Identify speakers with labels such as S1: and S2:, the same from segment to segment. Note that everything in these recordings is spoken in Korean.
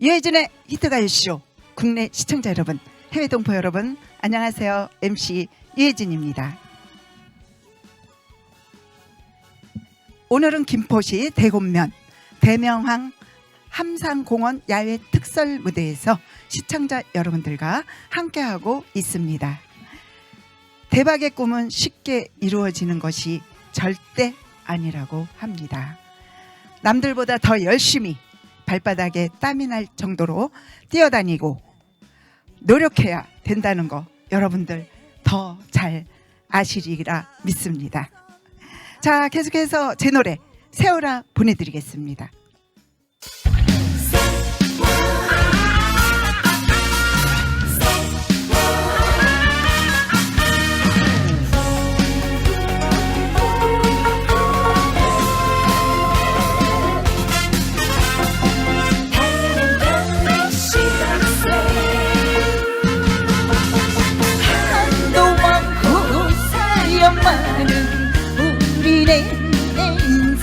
S1: 유해진의 히트가요쇼 국내 시청자 여러분 해외 동포 여러분 안녕하세요. MC 유해진입니다. 오늘은 김포시 대곡면 대명항 함상공원 야외 특설 무대에서 시청자 여러분들과 함께하고 있습니다. 대박의 꿈은 쉽게 이루어지는 것이 절대 아니라고 합니다. 남들보다 더 열심히 발바닥에 땀이 날 정도로 뛰어다니고 노력해야 된다는 거 여러분들 더 잘 아시리라 믿습니다. 자, 계속해서 제 노래 세월아 보내드리겠습니다.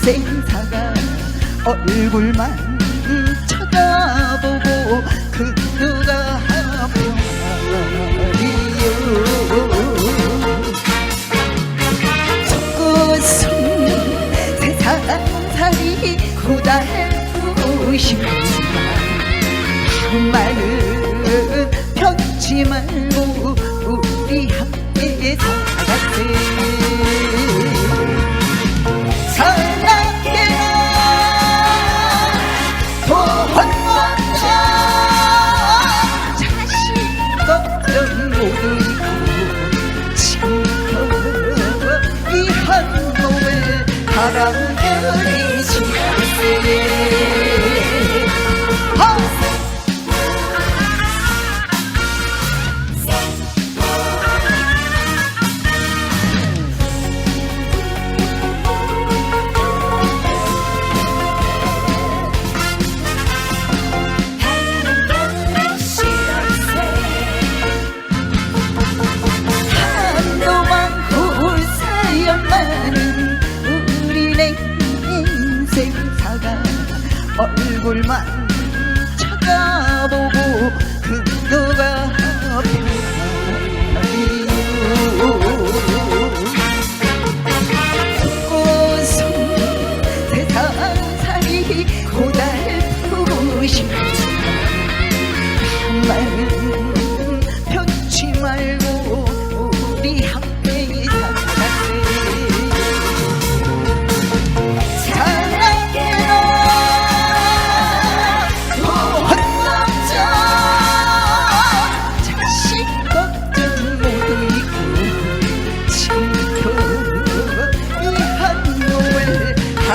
S2: 생사가
S1: 얼굴만
S2: 쳐다보고 그 누가 아파리요 적고숨 세상살이 고달프고 싶지만 말은 편지 말고 몸을 바람 얼굴만 쳐다보고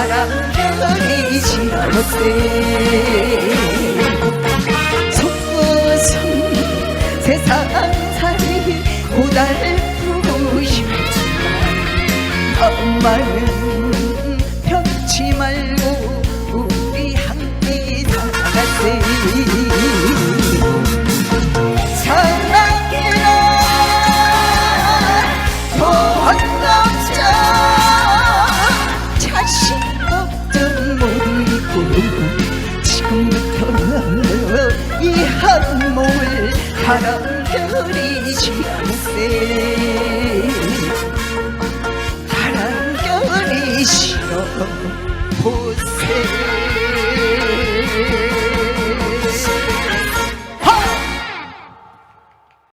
S2: 바람결이지. 않았세 속고선 세상살이 고달프고 싶지만 엄마는 소리지 않세. 바람결이 싫어. 보세.